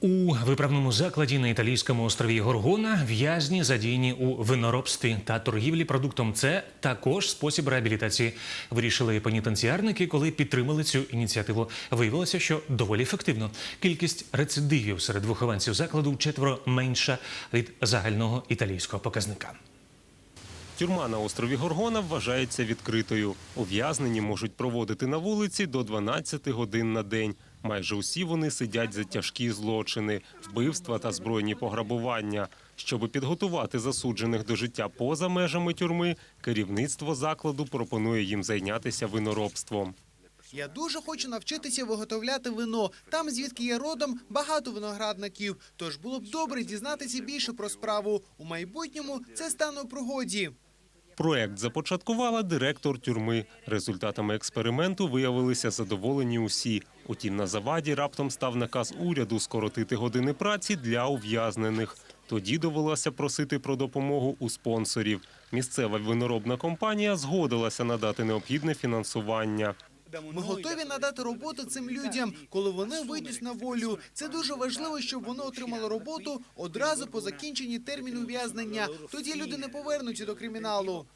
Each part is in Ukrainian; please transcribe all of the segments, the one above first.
У виправному закладі на італійському острові Горгона в'язні задіяні у виноробстві та торгівлі продуктом. Це також спосіб реабілітації. Вирішили пенітенціарники, коли підтримали цю ініціативу. Виявилося, що доволі ефективно. Кількість рецидивів серед вихованців закладу вчетверо менша від загального італійського показника. Тюрма на острові Горгона вважається відкритою. Ув'язнені можуть проводити на вулиці до 12 годин на день. Майже усі вони сидять за тяжкі злочини, вбивства та збройні пограбування. Щоб підготувати засуджених до життя поза межами тюрми, керівництво закладу пропонує їм зайнятися виноробством. Я дуже хочу навчитися виготовляти вино. Там, звідки я родом, багато виноградників. Тож було б добре дізнатися більше про справу. У майбутньому це стане у пригоді. Проект започаткувала директор тюрми. Результатами експерименту виявилися задоволені усі. Утім, на заваді раптом став наказ уряду скоротити години праці для ув'язнених. Тоді довелося просити про допомогу у спонсорів. Місцева виноробна компанія згодилася надати необхідне фінансування. Ми готові надати роботу цим людям, коли вони вийдуть на волю. Це дуже важливо, щоб вони отримали роботу одразу по закінченні терміну ув'язнення. Тоді люди не повернуться до криміналу.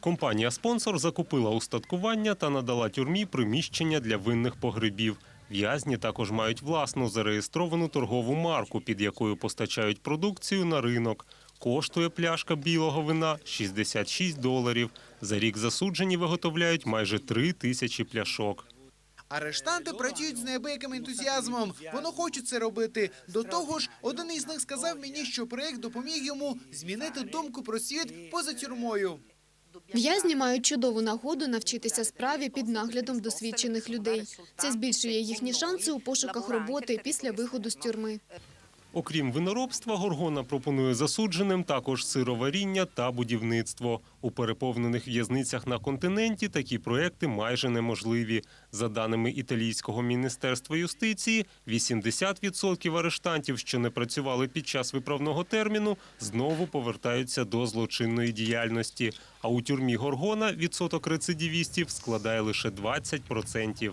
Компанія-спонсор закупила устаткування та надала тюрмі приміщення для винних погребів. В'язні також мають власну зареєстровану торгову марку, під якою постачають продукцію на ринок. Коштує пляшка білого вина 66 доларів. За рік засуджені виготовляють майже три тисячі пляшок. Арештанти працюють з неабияким ентузіазмом. Вони хочуть це робити. До того ж, один із них сказав мені, що проект допоміг йому змінити думку про світ поза тюрмою. В'язні мають чудову нагоду навчитися справі під наглядом досвідчених людей. Це збільшує їхні шанси у пошуках роботи після виходу з тюрми. Окрім виноробства, Горгона пропонує засудженим також сироваріння та будівництво. У переповнених в'язницях на континенті такі проекти майже неможливі. За даними італійського міністерства юстиції, 80% арештантів, що не працювали під час виправного терміну, знову повертаються до злочинної діяльності. А у тюрмі Горгона відсоток рецидивістів складає лише 20%.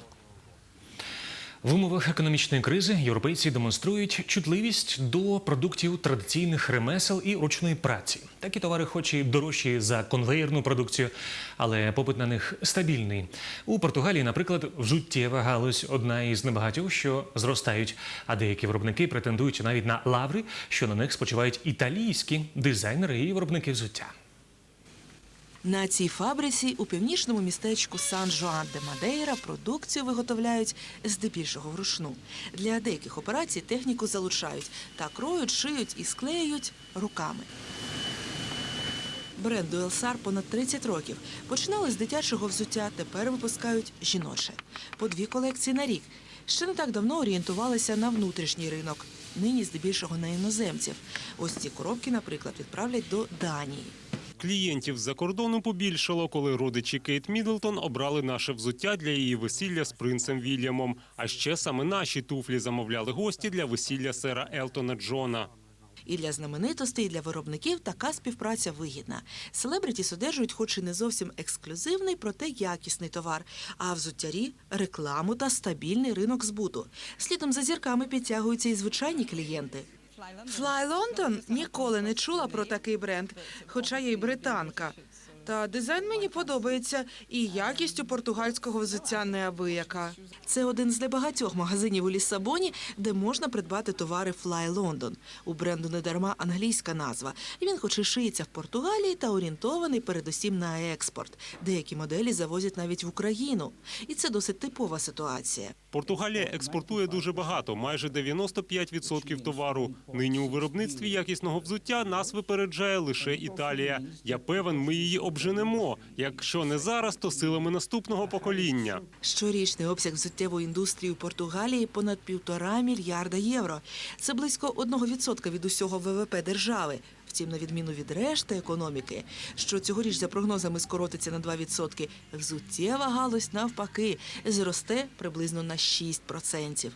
В умовах економічної кризи європейці демонструють чутливість до продуктів традиційних ремесел і ручної праці. Такі товари, хоч і дорожчі за конвейерну продукцію, але попит на них стабільний. У Португалії, наприклад, взуттєва галузь одна із небагатьох, що зростають. А деякі виробники претендують навіть на лаври, що на них спочивають італійські дизайнери і виробники взуття. На цій фабриці у північному містечку сан жоан де Мадейра продукцію виготовляють здебільшого вручну. Для деяких операцій техніку залучають та кроють, шиють і склеюють руками. Бренду Елсар понад 30 років. Починали з дитячого взуття, тепер випускають жіноче. По дві колекції на рік. Ще не так давно орієнтувалися на внутрішній ринок. Нині здебільшого на іноземців. Ось ці коробки, наприклад, відправлять до Данії. Клієнтів з-за кордону побільшало, коли родичі Кейт Мідлтон обрали наше взуття для її весілля з принцем Вільямом. А ще саме наші туфлі замовляли гості для весілля сера Елтона Джона. І для знаменитостей, і для виробників така співпраця вигідна. Селебритіс одержують, хоч і не зовсім ексклюзивний, проте якісний товар. А взуттярі рекламу та стабільний ринок збуту. Слідом за зірками підтягуються і звичайні клієнти. Fly London ніколи не чула про такий бренд, хоча я й британка. Та дизайн мені подобається, і якість у португальського взуття неабияка. Це один з небагатьох магазинів у Ліссабоні, де можна придбати товари Fly London. У бренду недарма англійська назва. Він, хоч і шиється в Португалії, та орієнтований передусім на експорт. Деякі моделі завозять навіть в Україну. І це досить типова ситуація. Португалія експортує дуже багато, майже 95% товару. Нині у виробництві якісного взуття нас випереджає лише Італія. Я певен, ми її обженемо. Якщо не зараз, то силами наступного покоління. Щорічний обсяг взуттєвої індустрії у Португалії понад півтора мільярда євро. Це близько 1% від усього ВВП держави. Втім, на відміну від решти економіки, що цьогоріч за прогнозами скоротиться на 2%, взуттєва галузь навпаки зросте приблизно на 6%.